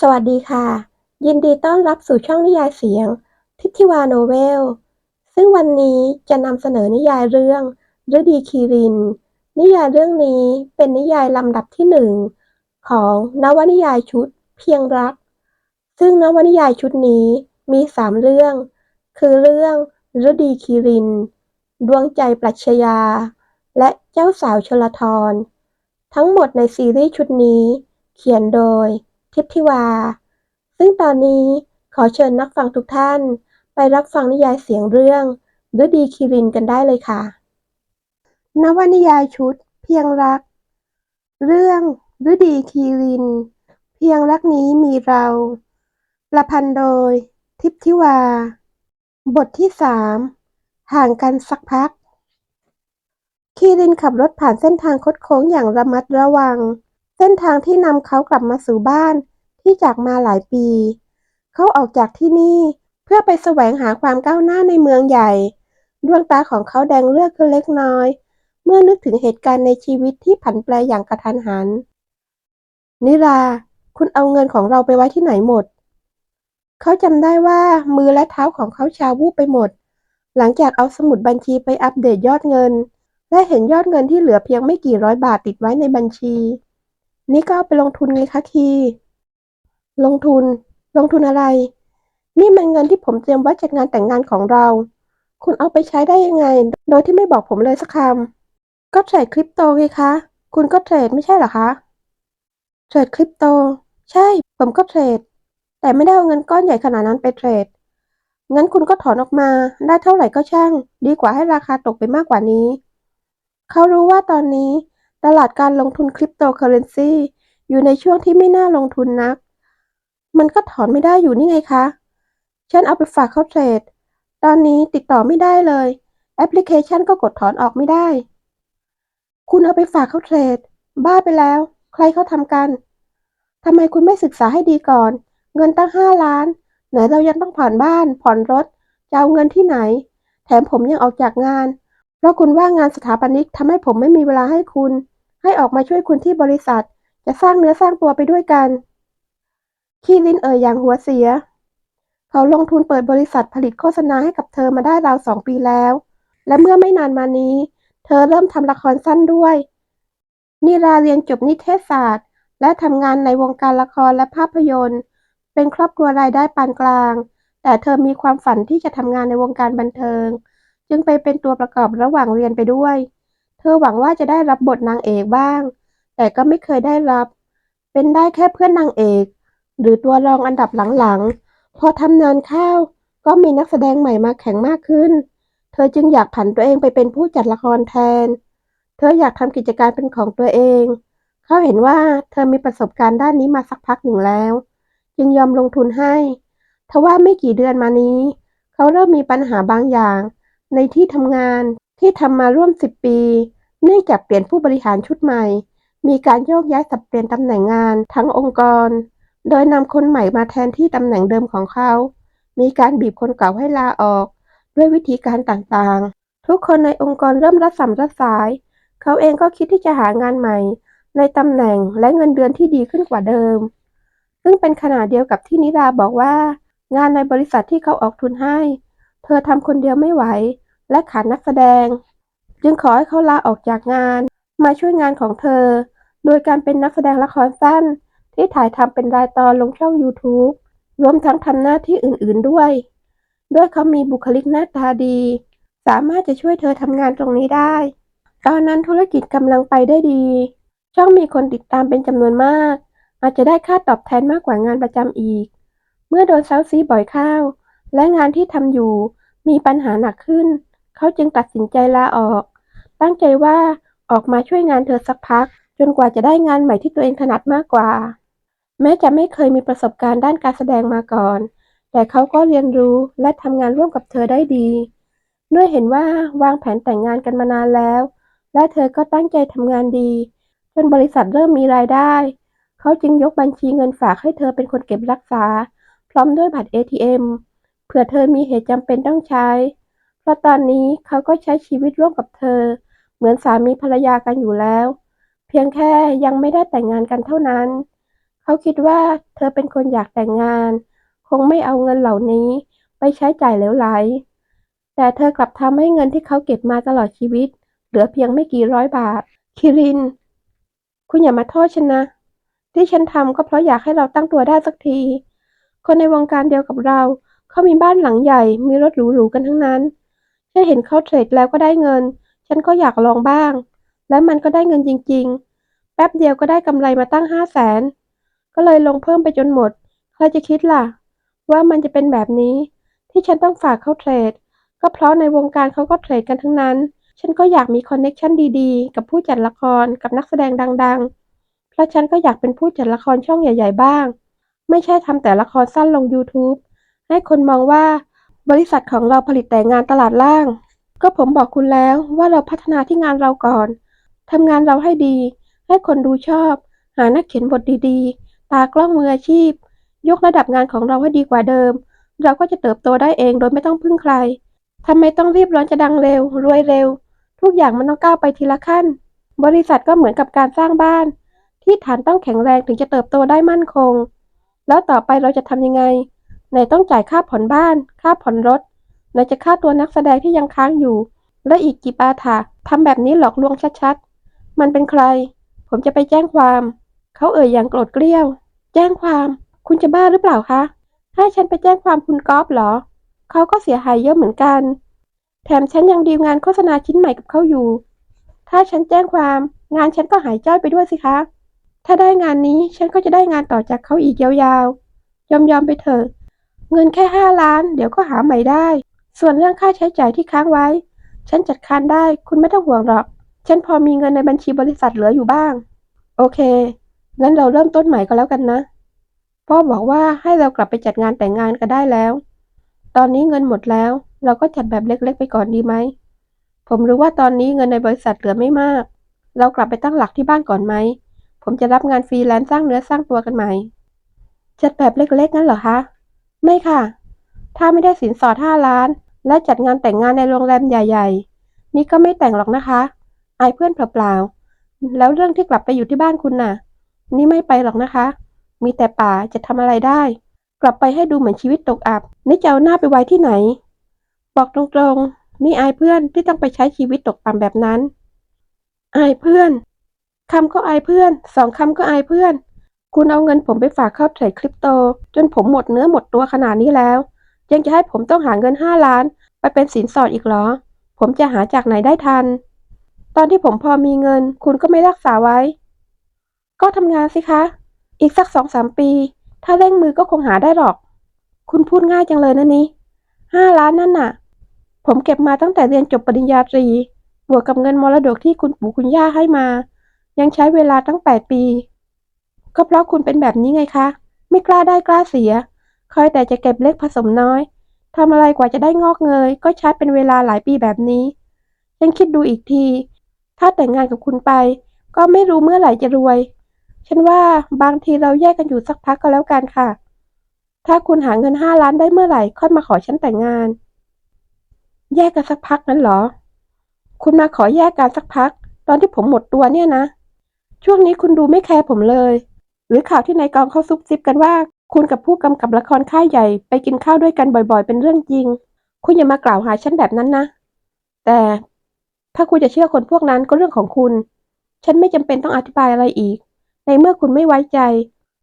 สวัสดีค่ะ ยินดีต้อนรับสู่ช่องนิยายเสียง ทิติวาโนเวล ซึ่งวันนี้จะนำเสนอนิยายเรื่องฤดีคีริน นิยายเรื่องนี้เป็นนิยายลำดับที่หนึ่งของนวนิยายชุดเพียงรัก ซึ่งนวนิยายชุดนี้มีสามเรื่อง คือเรื่องฤดีคีริน ดวงใจปรัชญา และเจ้าสาวชลทร ทั้งหมดในซีรีส์ชุดนี้ เขียนโดย ทิพย์ธิวา ซึ่งตอนนี้ขอเชิญนักฟังทุกท่าน ไปรับฟังนิยายเสียงเรื่องฤดีคีรินกันได้เลยค่ะ นวนิยายชุด เพียงรัก เรื่องฤดีคีริน เพียงรักนี้มีเรา ประพันธ์โดย ทิพย์ธิวา บทที่สามห่างกันสักพัก คีรินขับรถผ่านเส้นทางคดโค้งอย่างระมัดระวัง ส้นทางที่นำเขากลับมาสู่บ้านที่จากมาหลายปี เขาออกจากที่นี่เพื่อไปแสวงหาความก้าวหน้าในเมืองใหญ่ ดวงตาของเขาแดงเลือดขึ้นเล็กน้อย เมื่อนึกถึงเหตุการณ์ในชีวิตที่ผันแปรอย่างกระทันหัน นิรา คุณเอาเงินของเราไปไว้ที่ไหนหมด เขาจำได้ว่ามือและเท้าของเขาชาวูบไปหมด หลังจากเอาสมุดบัญชีไปอัปเดตยอดเงิน และเห็นยอดเงินที่เหลือเพียงไม่กี่ร้อยบาทติดไว้ในบัญชี นี่ก็เอาไปลงทุนไงคะคี ลงทุน ลงทุนอะไร นี่มันเงินที่ผมเตรียมไว้จัดงานแต่งงานของเรา คุณเอาไปใช้ได้ยังไง โดยที่ไม่บอกผมเลยสักคำ ก็เทรดคริปโตไงคะ คุณก็เทรดไม่ใช่หรอคะ เทรดคริปโต ใช่ ผมก็เทรด แต่ไม่ได้เอาเงินก้อนใหญ่ขนาดนั้นไปเทรด งั้นคุณก็ถอนออกมา ได้เท่าไหร่ก็ช่าง ดีกว่าให้ราคาตกไปมากกว่านี้ เขารู้ว่าตอนนี้ ตลาดการลงทุนคริปโตเคอเรนซีอยู่ในช่วงที่ไม่น่าลงทุนนัก มันก็ถอนไม่ได้อยู่นี่ไงคะ ฉันเอาไปฝากเขาเทรด ตอนนี้ติดต่อไม่ได้เลย แอปพลิเคชันก็กดถอนออกไม่ได้ คุณเอาไปฝากเขาเทรด บ้าไปแล้ว ใครเขาทำกัน ทำไมคุณไม่ศึกษาให้ดีก่อน เงินตั้งห้าล้าน ไหนเรายังต้องผ่อนบ้าน ผ่อนรถ จะเอาเงินที่ไหน แถมผมยังออกจากงาน เพราะคุณว่างงานสถาปนิกทำให้ผมไม่มีเวลาให้คุณ ให้ออกมาช่วยคุณที่บริษัท จะสร้างเนื้อสร้างตัวไปด้วยกัน คีรินเอ่ยอย่างหัวเสีย เขาลงทุนเปิดบริษัทผลิตโฆษณาให้กับเธอมาได้ราวสองปีแล้ว และเมื่อไม่นานมานี้ เธอเริ่มทำละครสั้นด้วย นิราเรียนจบนิเทศศาสตร์ และทำงานในวงการละครและภาพยนตร์ เป็นครอบครัวรายได้ปานกลาง แต่เธอมีความฝันที่จะทำงานในวงการบันเทิง จึงไปเป็นตัวประกอบระหว่างเรียนไปด้วย เธอหวังว่าจะได้รับบทนางเอกบ้าง แต่ก็ไม่เคยได้รับ เป็นได้แค่เพื่อนนางเอก หรือตัวรองอันดับหลังๆ พอทำนานเข้าก็มีนักแสดงใหม่มาแข่งมากขึ้น เธอจึงอยากผันตัวเองไปเป็นผู้จัดละครแทน เธออยากทำกิจการเป็นของตัวเอง เขาเห็นว่าเธอมีประสบการณ์ด้านนี้มาสักพักหนึ่งแล้ว จึงยอมลงทุนให้ทว่าไม่กี่เดือนมานี้ เขาเริ่มมีปัญหาบางอย่างในที่ทำงาน ที่ทำมาร่วมสิบปี เนื่องจากเปลี่ยนผู้บริหารชุดใหม่ มีการโยกย้ายสับเปลี่ยนตำแหน่งงานทั้งองค์กร โดยนำคนใหม่มาแทนที่ตำแหน่งเดิมของเขา มีการบีบคนเก่าให้ลาออก ด้วยวิธีการต่างๆ ทุกคนในองค์กรเริ่มรัดสัมรัดสาย เขาเองก็คิดที่จะหางานใหม่ ในตำแหน่งและเงินเดือนที่ดีขึ้นกว่าเดิม ซึ่งเป็นขนาดเดียวกับที่นิราบอกว่า งานในบริษัทที่เขาออกทุนให้ เธอทำคนเดียวไม่ไหว และขาดนักแสดง จึงขอให้เขาลาออกจากงาน มาช่วยงานของเธอ โดยการเป็นนักแสดงละครสั้น ที่ถ่ายทำเป็นรายตอนลงช่อง YouTube รวมทั้งทำหน้าที่อื่นๆด้วย ด้วยเขามีบุคลิกหน้าตาดี สามารถจะช่วยเธอทำงานตรงนี้ได้ ตอนนั้นธุรกิจกำลังไปได้ดี ช่องมีคนติดตามเป็นจำนวนมาก อาจจะได้ค่าตอบแทนมากกว่างานประจำอีก เมื่อโดนเซาซีบ่อยเข้าและงานที่ทำอยู่มีปัญหาหนักขึ้น เขาจึงตัดสินใจลาออก ตั้งใจว่าออกมาช่วยงานเธอสักพัก จนกว่าจะได้งานใหม่ที่ตัวเองถนัดมากกว่า แม้จะไม่เคยมีประสบการณ์ด้านการแสดงมาก่อน แต่เขาก็เรียนรู้และทำงานร่วมกับเธอได้ดีด้วยเห็นว่าวางแผนแต่งงานกันมานานแล้ว และเธอก็ตั้งใจทำงานดี จนบริษัทเริ่มมีรายได้ เขาจึงยกบัญชีเงินฝากให้เธอเป็นคนเก็บรักษา พร้อมด้วยบัตร ATM เผื่อเธอมีเหตุจำเป็นต้องใช้ เพราะตอนนี้เขาก็ใช้ชีวิตร่วมกับเธอ เหมือนสามีภรรยากันอยู่แล้ว เพียงแค่ยังไม่ได้แต่งงานกันเท่านั้น เขาคิดว่าเธอเป็นคนอยากแต่งงาน คงไม่เอาเงินเหล่านี้ไปใช้จ่ายเหลวไหล แต่เธอกลับทำให้เงินที่เขาเก็บมาตลอดชีวิต เหลือเพียงไม่กี่ร้อยบาท คิริน คุณอย่ามาโทษฉันนะ ที่ฉันทำก็เพราะอยากให้เราตั้งตัวได้สักที คนในวงการเดียวกับเรา เขามีบ้านหลังใหญ่ มีรถหรูๆกันทั้งนั้น ฉันเห็นเขาเทรดแล้วก็ได้เงิน ฉันก็อยากลองบ้าง และมันก็ได้เงินจริง ๆ แป๊บเดียวก็ได้กำไรมาตั้งห้าแสน ก็เลยลงเพิ่มไปจนหมด ใครจะคิดล่ะ ว่ามันจะเป็นแบบนี้ ที่ฉันต้องฝากเขาเทรด ก็เพราะในวงการเขาก็เทรดกันทั้งนั้น ฉันก็อยากมีคอนเน็กชันดีๆ กับผู้จัดละคร กับนักแสดงดังๆ เพราะฉันก็อยากเป็นผู้จัดละครช่องใหญ่ ๆ บ้าง ไม่ใช่ทำแต่ละครสั้นลง YouTube ให้คนมองว่า บริษัทของเราผลิตแต่งานตลาดล่าง ก็ผมบอกคุณแล้วว่าเราพัฒนาที่งานเราก่อนทำงานเราให้ดี ให้คนดูชอบ หานักเขียนบทดีๆ ตากล้องมืออาชีพ ยกระดับงานของเราให้ดีกว่าเดิม เราก็จะเติบโตได้เองโดยไม่ต้องพึ่งใครทำไมต้องรีบร้อนจะดังเร็ว รวยเร็ว ทุกอย่างมันต้องก้าวไปทีละขั้น บริษัทก็เหมือนกับการสร้างบ้าน ที่ฐานต้องแข็งแรงถึงจะเติบโตได้มั่นคง แล้วต่อไปเราจะทำยังไง ไหนต้องจ่ายค่าผ่อนบ้าน ค่าผ่อนรถไหนจะค่าตัวนักแสดงที่ยังค้างอยู่ และอีกกี่ปาถะทำแบบนี้หลอกลวงชัดๆ มันเป็นใคร ผมจะไปแจ้งความ เขาเอ่ยอย่างโกรธเกรี้ยว แจ้งความ คุณจะบ้าหรือเปล่าคะ ให้ฉันไปแจ้งความคุณก๊อฟเหรอ เขาก็เสียหายเยอะเหมือนกัน แถมฉันยังดีลงานโฆษณาชิ้นใหม่กับเขาอยู่ ถ้าฉันแจ้งความ งานฉันก็หายจ้อยไปด้วยสิคะ ถ้าได้งานนี้ฉันก็จะได้งานต่อจากเขาอีกยาวๆ ยอมๆไปเถอะ เงินแค่ห้าล้าน เดี๋ยวก็หาใหม่ได้ ส่วนเรื่องค่าใช้จ่ายที่ค้างไว้ ฉันจัดการได้คุณไม่ต้องห่วงหรอก ฉันพอมีเงินในบัญชีบริษัทเหลืออยู่บ้าง โอเค งั้นเราเริ่มต้นใหม่ก็แล้วกันนะ พ่อบอกว่าให้เรากลับไปจัดงานแต่งงานกันได้แล้ว ตอนนี้เงินหมดแล้ว เราก็จัดแบบเล็ก ๆ ไปก่อนดีไหม ผมรู้ว่าตอนนี้เงินในบริษัทเหลือไม่มาก เรากลับไปตั้งหลักที่บ้านก่อนไหม ผมจะรับงานฟรีแลนซ์สร้างเนื้อสร้างตัวกันใหม่ จัดแบบเล็กๆงั้นเหรอคะ ไม่ค่ะ ถ้าไม่ได้สินสอดห้าล้าน และจัดงานแต่งงานในโรงแรมใหญ่ ๆ นี่ก็ไม่แต่งหรอกนะคะ อายเพื่อนเปล่าๆ แล้วเรื่องที่กลับไปอยู่ที่บ้านคุณน่ะ นี่ไม่ไปหรอกนะคะ มีแต่ป่าจะทำอะไรได้ กลับไปให้ดูเหมือนชีวิตตกอับ นี่จะเอาหน้าไปไว้ที่ไหน บอกตรงๆ นี่อายเพื่อนที่ต้องไปใช้ชีวิตตกต่ำแบบนั้น อายเพื่อนคำก็อายเพื่อน สองคำก็อายเพื่อน คุณเอาเงินผมไปฝากเข้าเทรดคริปโต จนผมหมดเนื้อหมดตัวขนาดนี้แล้ว ยังจะให้ผมต้องหาเงินห้าล้าน ไปเป็นสินสอดอีกเหรอ ผมจะหาจากไหนได้ทัน ตอนที่ผมพอมีเงิน คุณก็ไม่รักษาไว้ ก็ทำงานสิคะ อีกสักสองสามปี ถ้าเร่งมือก็คงหาได้หรอก คุณพูดง่ายจังเลยนะนี่ห้าล้านนั่นน่ะ ผมเก็บมาตั้งแต่เรียนจบปริญญาตรี บวกกับเงินมรดกที่คุณปู่คุณย่าให้มา ยังใช้เวลาตั้งแปดปี ก็เพราะคุณเป็นแบบนี้ไงคะ ไม่กล้าได้กล้าเสีย คอยแต่จะเก็บเล็กผสมน้อยทำอะไรกว่าจะได้งอกเงย ก็ใช้เป็นเวลาหลายปีแบบนี้ฉันคิดดูอีกที ถ้าแต่งงานกับคุณไป ก็ไม่รู้เมื่อไหร่จะรวย ฉันว่าบางทีเราแยกกันอยู่สักพักก็แล้วกันค่ะ ถ้าคุณหาเงินห้าล้านได้เมื่อไหร่ค่อยมาขอฉันแต่งงาน แยกกันสักพักนั้นเหรอ คุณมาขอแยกกันสักพัก ตอนที่ผมหมดตัวเนี่ยนะ ช่วงนี้คุณดูไม่แคร์ผมเลย หรือข่าวที่ในกองเขาซุบซิบกันว่า คุณกับผู้กำกับละครค่ายใหญ่ไปกินข้าวด้วยกันบ่อยๆ เป็นเรื่องจริง คุณอย่ามากล่าวหาฉันแบบนั้นนะ แต่ถ้าคุณจะเชื่อคนพวกนั้นก็เรื่องของคุณ ฉันไม่จำเป็นต้องอธิบายอะไรอีก ในเมื่อคุณไม่ไว้ใจ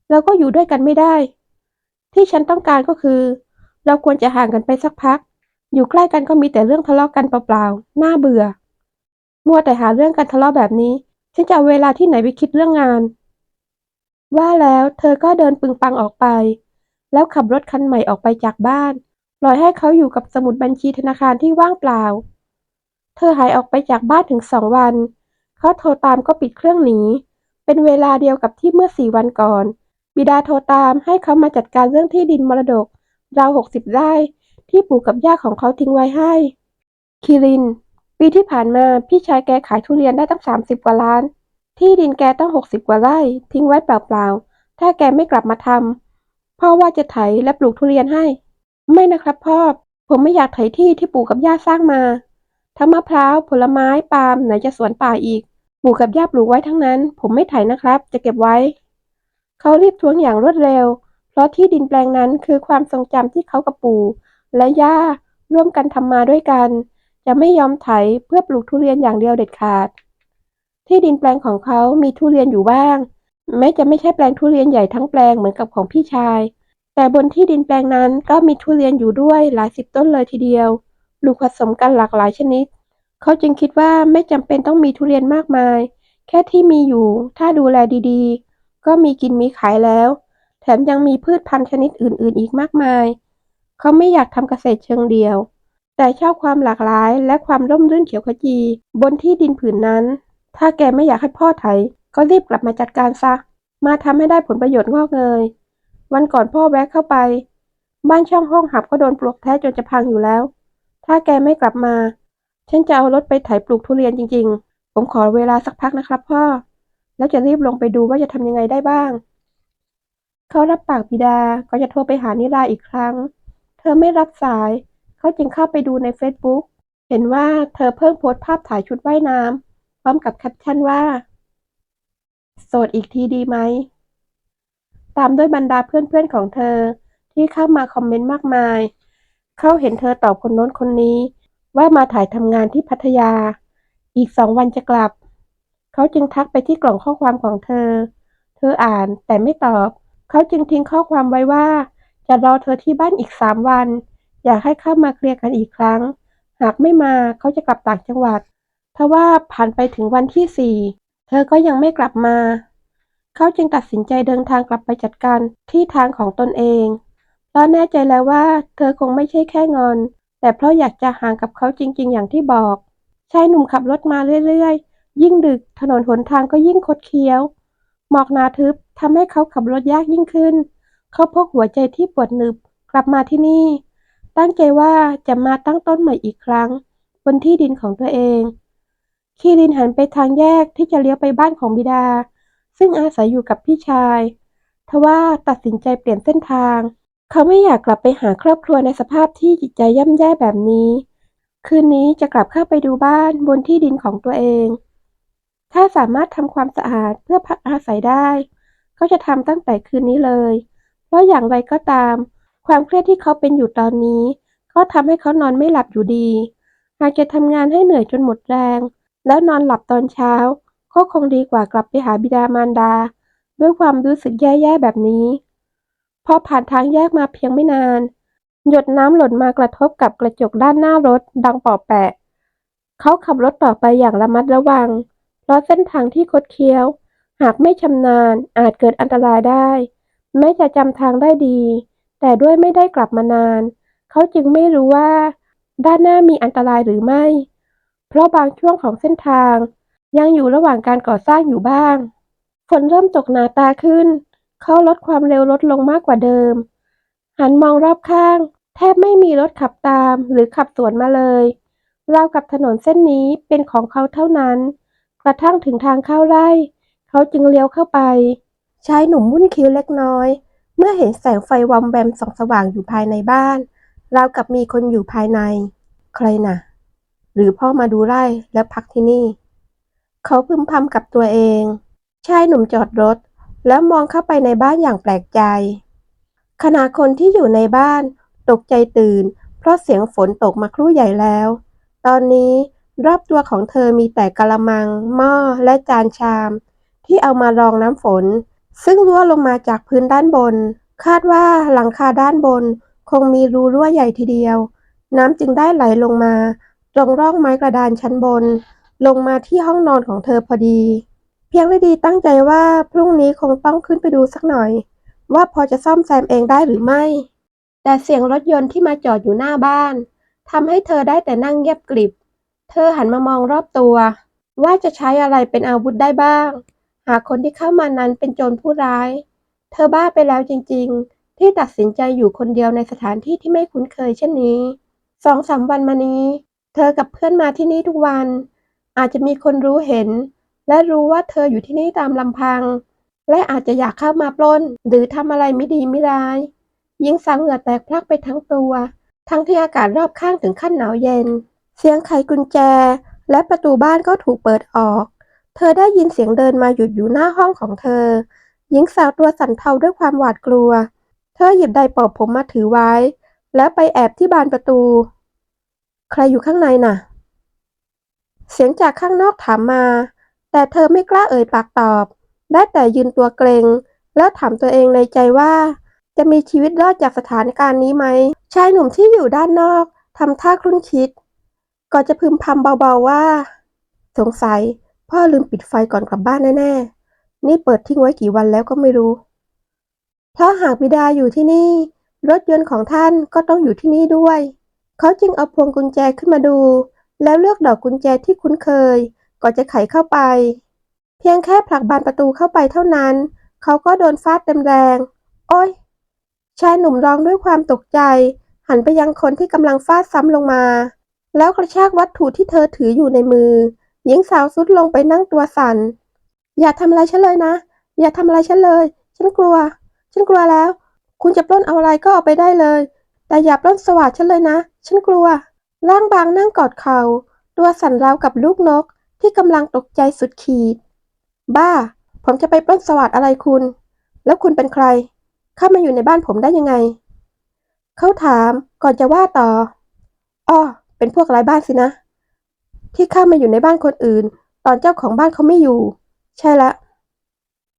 เราก็อยู่ด้วยกันไม่ได้ ที่ฉันต้องการก็คือ เราควรจะห่างกันไปสักพัก อยู่ใกล้กันก็มีแต่เรื่องทะเลาะกันเปล่าๆ น่าเบื่อ มัวแต่หาเรื่องกันทะเลาะแบบนี้ ฉันจะเอาเวลาที่ไหนไปคิดเรื่องงาน ว่าแล้วเธอก็เดินปึงปังออกไป แล้วขับรถคันใหม่ออกไปจากบ้าน ปล่อยให้เขาอยู่กับสมุดบัญชีธนาคารที่ว่างเปล่า เธอหายออกไปจากบ้านถึงสองวัน เขาโทรตามก็ปิดเครื่องหนี เป็นเวลาเดียวกับที่เมื่อสี่วันก่อน บิดาโทรตามให้เขามาจัดการเรื่องที่ดินมรดก ราวหกสิบไร่ที่ปู่กับย่าของเขาทิ้งไว้ให้ คิริน ปีที่ผ่านมาพี่ชายแกขายทุเรียนได้ตั้งสามสิบกว่าล้าน ที่ดินแกตั้งหกสิบกว่าไร่ ทิ้งไว้เปล่าๆ ถ้าแกไม่กลับมาทำพ่อว่าจะไถและปลูกทุเรียนให้ ไม่นะครับพ่อ ผมไม่อยากไถที่ที่ปู่กับย่าสร้างมา ทั้งมะพร้าว ผลไม้ ปาล์มไหนจะสวนป่าอีก ปู่กับย่าปลูกไว้ทั้งนั้น ผมไม่ไถนะครับ จะเก็บไว้ เขารีบทวงอย่างรวดเร็ว เพราะที่ดินแปลงนั้นคือความทรงจำที่เขากับปู่และย่าร่วมกันทำมาด้วยกัน จะไม่ยอมไถเพื่อปลูกทุเรียนอย่างเดียวเด็ดขาด ที่ดินแปลงของเขามีทุเรียนอยู่บ้าง แม้จะไม่ใช่แปลงทุเรียนใหญ่ทั้งแปลงเหมือนกับของพี่ชาย แต่บนที่ดินแปลงนั้นก็มีทุเรียนอยู่ด้วยหลายสิบต้นเลยทีเดียวปลูกผสมกันหลากหลายชนิด เขาจึงคิดว่าไม่จำเป็นต้องมีทุเรียนมากมาย แค่ที่มีอยู่ ถ้าดูแลดีๆ ก็มีกินมีขายแล้ว แถมยังมีพืชพันธุ์ชนิดอื่นๆ อีกมากมาย เขาไม่อยากทำเกษตรเชิงเดียว แต่ชอบความหลากหลายและความร่มรื่นเขียวขจี บนที่ดินผืนนั้น ถ้าแกไม่อยากให้พ่อไถ ก็รีบกลับมาจัดการซะ มาทำให้ได้ผลประโยชน์งอกเงย วันก่อนพ่อแวะเข้าไป บ้านช่องห้องหับก็โดนปลวกแท้จนจะพังอยู่แล้ว ถ้าแกไม่กลับมา ฉันจะเอารถไปไถปลูกทุเรียนจริง ๆ ผมขอเวลาสักพักนะครับพ่อ แล้วจะรีบลงไปดูว่าจะทำยังไงได้บ้าง เขารับปากบิดา ก็จะโทรไปหานิราอีกครั้ง เธอไม่รับสาย เขาจึงเข้าไปดูในเฟซบุ๊กเห็นว่าเธอเพิ่งโพสต์ภาพถ่ายชุดว่ายน้ำ พร้อมกับแคปชั่นว่า โสดอีกทีดีไหม ตามด้วยบรรดาเพื่อนๆของเธอที่เข้ามาคอมเมนต์มากมาย เขาเห็นเธอตอบคนโน้นคนนี้ ว่ามาถ่ายทำงานที่พัทยา อีกสองวันจะกลับ เขาจึงทักไปที่กล่องข้อความของเธอ เธออ่านแต่ไม่ตอบ เขาจึงทิ้งข้อความไว้ว่า จะรอเธอที่บ้านอีกสามวัน อยากให้เข้ามาเคลียร์กันอีกครั้ง หากไม่มาเขาจะกลับต่างจังหวัด ทว่าผ่านไปถึงวันที่สี่เธอก็ยังไม่กลับมา เขาจึงตัดสินใจเดินทางกลับไปจัดการที่ทางของตนเองเพราะแน่ใจแล้วว่า เธอคงไม่ใช่แค่งอน แต่เพราะอยากจะห่างกับเขาจริง ๆ อย่างที่บอก ชายหนุ่มขับรถมาเรื่อยๆ ยิ่งดึกถนนหนทางก็ยิ่งคดเคี้ยว หมอกหนาทึบทำให้เขาขับรถยากยิ่งขึ้น เขาพกหัวใจที่ปวดหนึบกลับมาที่นี่ ตั้งใจว่าจะมาตั้งต้นใหม่อีกครั้ง บนที่ดินของตัวเอง คีรินหันไปทางแยกที่จะเลี้ยวไปบ้านของบิดา ซึ่งอาศัยอยู่กับพี่ชายทว่าตัดสินใจเปลี่ยนเส้นทาง เขาไม่อยากกลับไปหาครอบครัวในสภาพที่จิตใจย่ำแย่แบบนี้ คืนนี้จะกลับเข้าไปดูบ้านบนที่ดินของตัวเอง ถ้าสามารถทำความสะอาดเพื่อพักอาศัยได้ เขาจะทำตั้งแต่คืนนี้เลย เพราะอย่างไรก็ตาม ความเครียดที่เขาเป็นอยู่ตอนนี้ ก็ทำให้เขานอนไม่หลับอยู่ดีหากจะทำงานให้เหนื่อยจนหมดแรง แล้วนอนหลับตอนเช้า ก็คงดีกว่ากลับไปหาบิดามารดา ด้วยความรู้สึกแย่ๆแบบนี้ พอผ่านทางแยกมาเพียงไม่นาน หยดน้ำหล่นมากระทบกับกระจกด้านหน้ารถดังปอแปะ เขาขับรถต่อไปอย่างระมัดระวัง เพราะเส้นทางที่คดเคี้ยว หากไม่ชำนาญอาจเกิดอันตรายได้ แม้จะจำทางได้ดี แต่ด้วยไม่ได้กลับมานาน เขาจึงไม่รู้ว่า ด้านหน้ามีอันตรายหรือไม่ เพราะบางช่วงของเส้นทาง ยังอยู่ระหว่างการก่อสร้างอยู่บ้าง ฝนเริ่มตกหนาตาขึ้น เขาลดความเร็วลดลงมากกว่าเดิม หันมองรอบข้าง แทบไม่มีรถขับตามหรือขับสวนมาเลยราวกับถนนเส้นนี้เป็นของเขาเท่านั้น กระทั่งถึงทางเข้าไร่ เขาจึงเลี้ยวเข้าไป ชายหนุ่มวุ่นคิ้วเล็กน้อย เมื่อเห็นแสงไฟวอมแวมส่องสว่างอยู่ภายในบ้าน ราวกับมีคนอยู่ภายใน ใครน่ะ หรือพ่อมาดูไร่แล้วพักที่นี่ เขาพึมพำกับตัวเอง ชายหนุ่มจอดรถ แล้วมองเข้าไปในบ้านอย่างแปลกใจ ขณะคนที่อยู่ในบ้าน ตกใจตื่น เพราะเสียงฝนตกมาครู่ใหญ่แล้ว ตอนนี้รอบตัวของเธอมีแต่กะละมัง หม้อและจานชาม ที่เอามารองน้ำฝน ซึ่งรั่วลงมาจากพื้นด้านบน คาดว่าหลังคาด้านบน คงมีรูรั่วใหญ่ทีเดียว น้ำจึงได้ไหลลงมา ตรงร่องไม้กระดานชั้นบน ลงมาที่ห้องนอนของเธอพอดี เพียงฤดีตั้งใจว่าพรุ่งนี้คงต้องขึ้นไปดูสักหน่อย ว่าพอจะซ่อมแซมเองได้หรือไม่ แต่เสียงรถยนต์ที่มาจอดอยู่หน้าบ้านทำให้เธอได้แต่นั่งเงียบกริบ เธอหันมามองรอบตัว ว่าจะใช้อะไรเป็นอาวุธได้บ้าง หากคนที่เข้ามานั้นเป็นโจรผู้ร้าย เธอบ้าไปแล้วจริง ๆ ที่ตัดสินใจอยู่คนเดียวในสถานที่ที่ไม่คุ้นเคยเช่นนี้สองสามวันมานี้เธอกับเพื่อนมาที่นี่ทุกวัน อาจจะมีคนรู้เห็น และรู้ว่าเธออยู่ที่นี่ตามลำพัง และอาจจะอยากเข้ามาปล้น หรือทำอะไรไม่ดีไม่ร้ายหญิงสาวเหงื่อแตกพลักไปทั้งตัว ทั้งที่อากาศรอบข้างถึงขั้นหนาวเย็น เสียงไขกุญแจ และประตูบ้านก็ถูกเปิดออก เธอได้ยินเสียงเดินมาหยุดอยู่หน้าห้องของเธอ หญิงสาวตัวสั่นเทาด้วยความหวาดกลัว เธอหยิบไดร์เป่าผมมาถือไว้ แล้วไปแอบที่บานประตู ใครอยู่ข้างในน่ะ เสียงจากข้างนอกถามมา แต่เธอไม่กล้าเอ่ยปากตอบ ได้แต่ยืนตัวเกรง แล้วถามตัวเองในใจว่า จะมีชีวิตรอดจากสถานการณ์นี้ไหม ชายหนุ่มที่อยู่ด้านนอกทำท่าครุ่นคิด ก่อนจะพึมพำเบาๆว่า สงสัย พ่อลืมปิดไฟก่อนกลับบ้านแน่ๆ นี่เปิดทิ้งไว้กี่วันแล้วก็ไม่รู้ เพราะหากบิดาอยู่ที่นี่ รถยนต์ของท่านก็ต้องอยู่ที่นี่ด้วย เขาจึงเอาพวงกุญแจขึ้นมาดู แล้วเลือกดอกกุญแจที่คุ้นเคย ก่อนจะไขเข้าไป เพียงแค่ผลักบานประตูเข้าไปเท่านั้น เขาก็โดนฟาดเต็มแรง โอ้ย ชายหนุ่มร้องด้วยความตกใจ หันไปยังคนที่กำลังฟาดซ้ำลงมา แล้วกระชากวัตถุที่เธอถืออยู่ในมือ หญิงสาวสุดลงไปนั่งตัวสั่น อย่าทำอะไรฉันเลยนะ อย่าทำอะไรฉันเลย ฉันกลัว ฉันกลัวแล้ว คุณจะปล้นเอาอะไรก็เอาไปได้เลย แต่อย่าปล้นสวัสดฉันเลยนะ ฉันกลัว ร่างบางนั่งกอดเขา่าตัวสั่นราวกับลูกนกที่กำลังตกใจสุดขีด บ้า ผมจะไปปล้นสวัสดอะไรคุณ แล้วคุณเป็นใคร เข้ามาอยู่ในบ้านผมได้ยังไง เขาถามก่อนจะว่าต่อ อ้อ เป็นพวกไร้บ้านสินะ ที่เข้ามาอยู่ในบ้านคนอื่น ตอนเจ้าของบ้านเขาไม่อยู่ ใช่ละ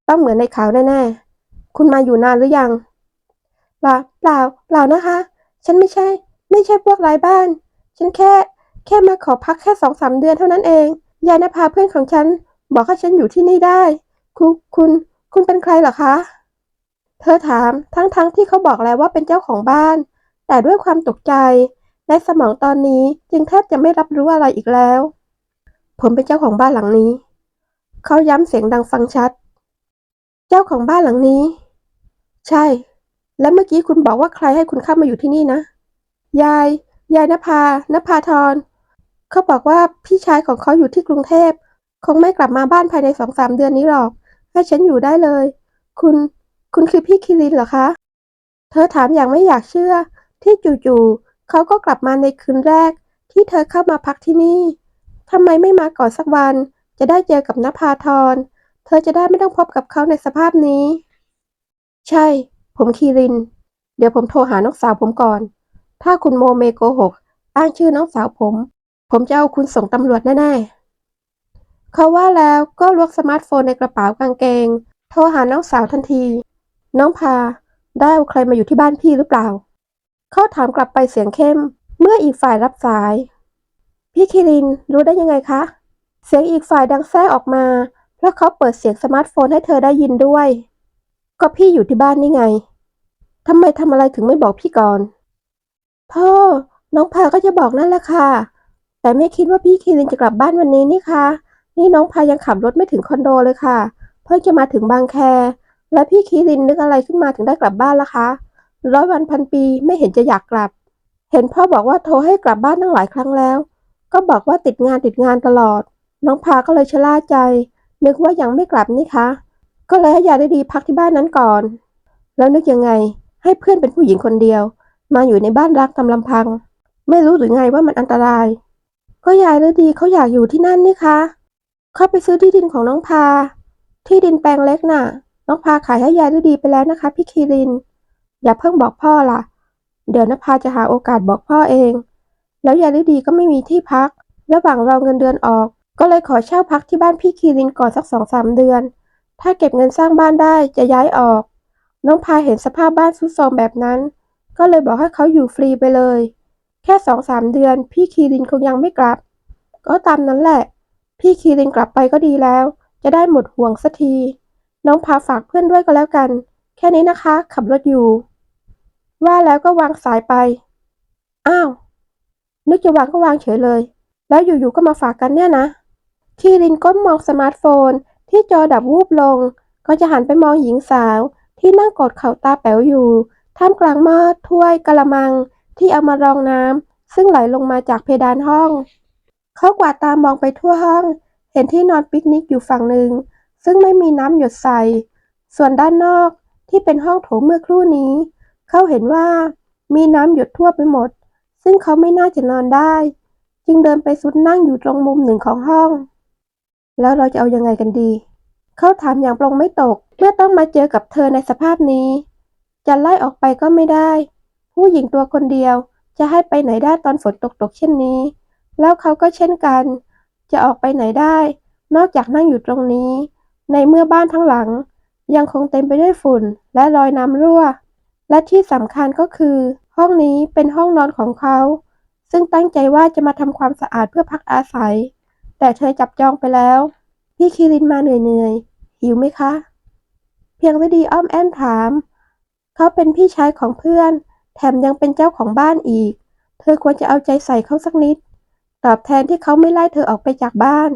ต้องเหมือนในข่าวแน่ๆ คุณมาอยู่นานหรือยังเปล่าเปล่าเปล่านะคะ ฉันไม่ใช่ ไม่ใช่พวกไร้บ้าน ฉันแค่ แค่มาขอพักแค่สองสามเดือนเท่านั้นเอง ยายนภาเพื่อนของฉัน บอกให้ฉันอยู่ที่นี่ได้ คุณคุณ คุณเป็นใครเหรอคะ เธอถามทั้งๆทที่เขาบอกแล้วว่าเป็นเจ้าของบ้าน แต่ด้วยความตกใจในสมองตอนนี้จึงแทบจะไม่รับรู้อะไรอีกแล้ว ผมเป็นเจ้าของบ้านหลังนี้ เขาย้ำเสียงดังฟังชัด เจ้าของบ้านหลังนี้ ใช่ และเมื่อกี้คุณบอกว่าใครให้คุณเข้ามาอยู่ที่นี่นะ ยาย ยายนภานภาธรเขาบอกว่าพี่ชายของเขาอยู่ที่กรุงเทพ คงไม่กลับมาบ้านภายในสองสามเดือนนี้หรอก ให้ฉันอยู่ได้เลย คุณ คุณคือพี่คิรินเหรอคะ เธอถามอย่างไม่อยากเชื่อ ที่จู่ๆเขาก็กลับมาในคืนแรก ที่เธอเข้ามาพักที่นี่ทำไมไม่มาก่อนสักวัน จะได้เจอกับนภาธร เธอจะได้ไม่ต้องพบกับเขาในสภาพนี้ ใช่ ผมคีริน เดี๋ยวผมโทรหาน้องสาวผมก่อน ถ้าคุณโมเมโกหก อ้างชื่อน้องสาวผม ผมจะเอาคุณส่งตำรวจแน่ๆ เขาว่าแล้วก็ล้วงสมาร์ทโฟนในกระเป๋ากางเกง โทรหาน้องสาวทันที น้องพา ได้เอาใครมาอยู่ที่บ้านพี่หรือเปล่า เขาถามกลับไปเสียงเข้ม เมื่ออีกฝ่ายรับสาย พี่คิรินรู้ได้ยังไงคะ เสียงอีกฝ่ายดังแทรกออกมา เพราะเขาเปิดเสียงสมาร์ทโฟนให้เธอได้ยินด้วย ก็พี่อยู่ที่บ้านนี่ไงทำไมทำอะไรถึงไม่บอกพี่ก่อน พ่อ น้องพาก็จะบอกนั่นแหละค่ะ แต่ไม่คิดว่าพี่คิรินจะกลับบ้านวันนี้นี่คะนี่น้องพายังขับรถไม่ถึงคอนโดเลยค่ะ เพิ่งจะมาถึงบางแค แล้วพี่คิรินนึกอะไรขึ้นมาถึงได้กลับบ้านล่ะคะ ร้อยวันพันปีไม่เห็นจะอยากกลับ เห็นพ่อบอกว่าโทรให้กลับบ้านตั้งหลายครั้งแล้ว ก็บอกว่าติดงานติดงานตลอด น้องพาก็เลยชะล่าใจ นึกว่ายังไม่กลับนี่คะ ก็เลยให้ยาได้ดีพักที่บ้านนั้นก่อน แล้วนึกยังไงให้เพื่อนเป็นผู้หญิงคนเดียว มาอยู่ในบ้านรักตามลำพัง ไม่รู้หรือไงว่ามันอันตราย ก็ยายฤดีเขาอยากอยู่ที่นั่นนี่คะเขาไปซื้อที่ดินของน้องพา ที่ดินแปลงเล็กน่ะ น้องพาขายให้ยายฤดีไปแล้วนะคะ พี่คีริน อย่าเพิ่งบอกพ่อล่ะ เดี๋ยวนภาจะหาโอกาสบอกพ่อเอง แล้วยายฤดีก็ไม่มีที่พัก ระหว่างเรอเงินเดือนออก ก็เลยขอเช่าพักที่บ้านพี่คีรินก่อนสักสองสามเดือน ถ้าเก็บเงินสร้างบ้านได้จะย้ายออก น้องพาเห็นสภาพบ้านทรุดโทรมแบบนั้น ก็เลยบอกให้เขาอยู่ฟรีไปเลย แค่สองสามเดือน พี่คีรินคงยังไม่กลับ ก็ตามนั้นแหละ พี่คีรินกลับไปก็ดีแล้ว จะได้หมดห่วงสักที น้องพาฝากเพื่อนด้วยก็แล้วกัน แค่นี้นะคะ ขับรถอยู่ ว่าแล้วก็วางสายไป อ้าว นึกจะวางก็วางเฉยเลย แล้วอยู่ๆก็มาฝากกันเนี่ยนะ คีรินก้มมองสมาร์ทโฟน ที่จอดับวูบลง ก็จะหันไปมองหญิงสาวที่นั่งกอดเข่าตาแป๋วอยู่ ท่ามกลางหม้อถ้วยกะละมังที่เอามารองน้ำซึ่งไหลลงมาจากเพดานห้อง เขากวาดตามองไปทั่วห้อง เห็นที่นอนปิกนิกอยู่ฝั่งหนึ่ง ซึ่งไม่มีน้ำหยดใส่ ส่วนด้านนอกที่เป็นห้องโถงเมื่อครู่นี้ เขาเห็นว่ามีน้ำหยดทั่วไปหมด ซึ่งเขาไม่น่าจะนอนได้ จึงเดินไปสุดนั่งอยู่ตรงมุมหนึ่งของห้อง แล้วเราจะเอายังไงกันดี เขาถามอย่างปลงไม่ตก เมื่อต้องมาเจอกับเธอในสภาพนี้ จะไล่ออกไปก็ไม่ได้ ผู้หญิงตัวคนเดียวจะให้ไปไหนได้ตอนฝนตกตกเช่นนี้ แล้วเขาก็เช่นกัน จะออกไปไหนได้ นอกจากนั่งอยู่ตรงนี้ ในเมื่อบ้านทั้งหลัง ยังคงเต็มไปด้วยฝุ่นและรอยน้ำรั่ว และที่สำคัญก็คือ ห้องนี้เป็นห้องนอนของเขา ซึ่งตั้งใจว่าจะมาทำความสะอาดเพื่อพักอาศัย แต่เธอจับจองไปแล้ว พี่คิรินมาเหนื่อยๆหิวไหมคะ เพียงฤดีอ้อมแอมถาม เขาเป็นพี่ชายของเพื่อน แถมยังเป็นเจ้าของบ้านอีก เธอควรจะเอาใจใส่เขาสักนิด ตอบแทนที่เขาไม่ไล่เธอออกไปจากบ้าน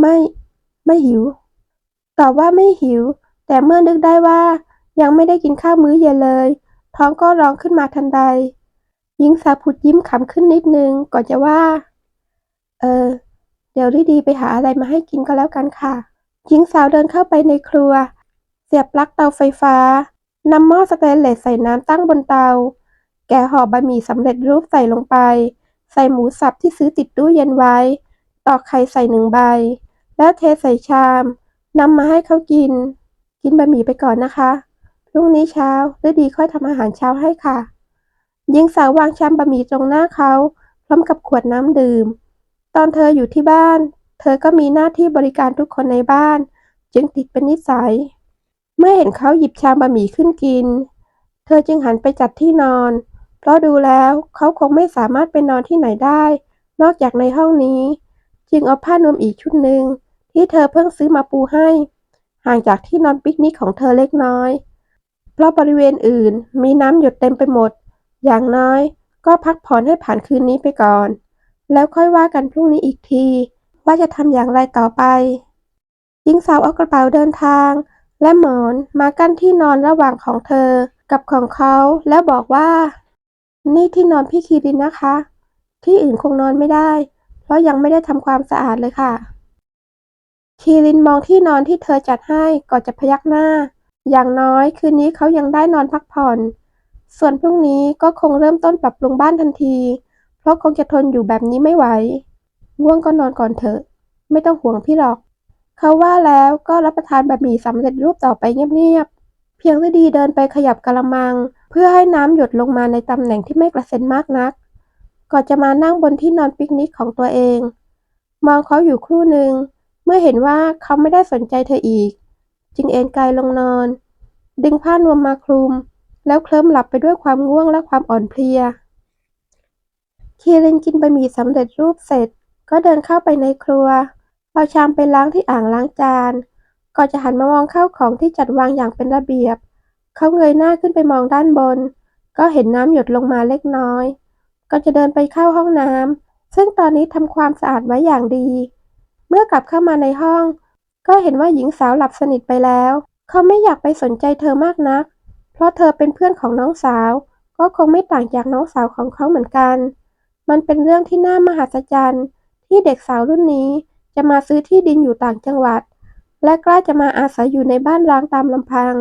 ไม่ ไม่หิว ตอบว่าไม่หิว แต่เมื่อนึกได้ว่า ยังไม่ได้กินข้าวมื้อเย็นเลย ท้องก็ร้องขึ้นมาทันใด หญิงสาวผุดยิ้มขำขึ้นนิดนึงก่อนจะว่า เออ เดี๋ยวฤดีไปหาอะไรมาให้กินก็แล้วกันค่ะ หญิงสาวเดินเข้าไปในครัว เสียบปลั๊กเตาไฟฟ้า นำหม้อสแตนเลสใส่น้ำตั้งบนเตา แกะห่อบะหมี่สำเร็จรูปใส่ลงไป ใส่หมูสับที่ซื้อติดตู้เย็นไว้ ตอกไข่ใส่หนึ่งใบ แล้วเทใส่ชามนำมาให้เขากิน กินบะหมี่ไปก่อนนะคะ พรุ่งนี้เช้าฤดีค่อยทำอาหารเช้าให้ค่ะหญิงสาววางชามบะหมี่ตรงหน้าเขาพร้อมกับขวดน้ำดื่ม ตอนเธออยู่ที่บ้าน เธอก็มีหน้าที่บริการทุกคนในบ้าน จึงติดเป็นนิสัย เมื่อเห็นเขาหยิบชามบะหมี่ขึ้นกิน เธอจึงหันไปจัดที่นอน เพราะดูแล้วเขาคงไม่สามารถไปนอนที่ไหนได้ นอกจากในห้องนี้ จึงเอาผ้านวมอีกชุดหนึ่งที่เธอเพิ่งซื้อมาปูให้ ห่างจากที่นอนปิกนิกของเธอเล็กน้อย เพราะบริเวณอื่นมีน้ำหยดเต็มไปหมด อย่างน้อยก็พักผ่อนให้ผ่านคืนนี้ไปก่อน แล้วค่อยว่ากันพรุ่งนี้อีกที ว่าจะทำอย่างไรต่อไปหญิงสาวเอากระเป๋าเดินทาง และหมอนมากั้นที่นอนระหว่างของเธอกับของเขาแล้วบอกว่า นี่ที่นอนพี่คีรินนะคะ ที่อื่นคงนอนไม่ได้ เพราะยังไม่ได้ทำความสะอาดเลยค่ะ คีรินมองที่นอนที่เธอจัดให้ก่อนจะพยักหน้า อย่างน้อยคืนนี้เขายังได้นอนพักผ่อน ส่วนพรุ่งนี้ก็คงเริ่มต้นปรับปรุงบ้านทันที เพราะคงจะทนอยู่แบบนี้ไม่ไหว ง่วงก็นอนก่อนเถอะ ไม่ต้องห่วงพี่หรอก เขาว่าแล้วก็รับประทานบะหมี่สำเร็จรูปต่อไปเงียบๆ เพียงฤดีเดินไปขยับกะละมัง เพื่อให้น้ำหยดลงมาในตำแหน่งที่ไม่กระเซ็นมากนัก ก่อนจะมานั่งบนที่นอนปิกนิกของตัวเอง มองเขาอยู่ครู่หนึ่ง เมื่อเห็นว่าเขาไม่ได้สนใจเธออีก จึงเอนกายลงนอน ดึงผ้านวมมาคลุม แล้วเคลิ้มหลับไปด้วยความง่วงและความอ่อนเพลียคีรินกินบะหมี่สำเร็จรูปเสร็จ ก็เดินเข้าไปในครัว เอาชามไปล้างที่อ่างล้างจาน ก่อนจะหันมามองเข้าของที่จัดวางอย่างเป็นระเบียบ เขาเงยหน้าขึ้นไปมองด้านบน ก็เห็นน้ำหยดลงมาเล็กน้อยก่อนจะเดินไปเข้าห้องน้ำซึ่งตอนนี้ทำความสะอาดไว้อย่างดี เมื่อกลับเข้ามาในห้อง ก็เห็นว่าหญิงสาวหลับสนิทไปแล้ว เขาไม่อยากไปสนใจเธอมากนัก เพราะเธอเป็นเพื่อนของน้องสาว ก็คงไม่ต่างจากน้องสาวของเขาเหมือนกัน มันเป็นเรื่องที่น่ามหัศจรรย์ ที่เด็กสาวรุ่นนี้ จะมาซื้อที่ดินอยู่ต่างจังหวัด และกล้าจะมาอาศัยอยู่ในบ้านร้างตามลำพัง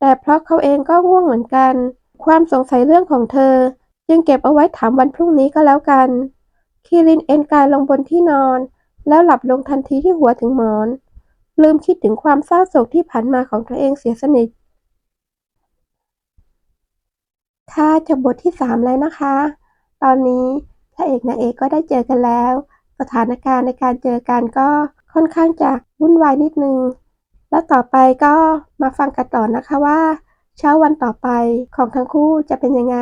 แต่เพราะเขาเองก็ง่วงเหมือนกัน ความสงสัยเรื่องของเธอ จึงเก็บเอาไว้ถามวันพรุ่งนี้ก็แล้วกัน คีรินเอนกายลงบนที่นอน แล้วหลับลงทันทีที่หัวถึงหมอน ลืมคิดถึงความเศร้าโศกที่ผ่านมาของตัวเองเสียสนิทค่ะจบบทที่สามแล้วนะคะ ตอนนี้พระเอกนางเอกก็ได้เจอกันแล้ว สถานการณ์ในการเจอกันก็ค่อนข้างจะวุ่นวายนิดนึง แล้วต่อไปก็มาฟังกันต่อนะคะว่า เช้าวันต่อไปของทั้งคู่จะเป็นยังไง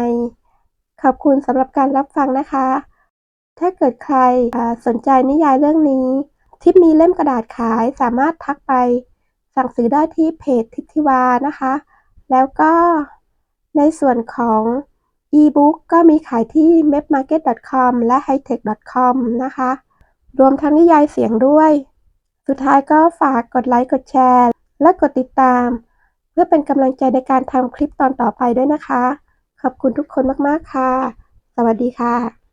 ขอบคุณสำหรับการรับฟังนะคะ ถ้าเกิดใครสนใจนิยายเรื่องนี้ที่มีเล่มกระดาษขายสามารถทักไป สั่งซื้อได้ที่เพจทิติวานะคะ แล้วก็ในส่วนของอีบุ๊กก็มีขายที่ mapmarket.com และ hightech.com นะคะ รวมทั้งนิยายเสียงด้วย สุดท้ายก็ฝากกดไลค์ กดแชร์ และกดติดตาม เพื่อเป็นกำลังใจในการทำคลิปตอนต่อไปด้วยนะคะ ขอบคุณทุกคนมาก ๆ ค่ะ สวัสดีค่ะ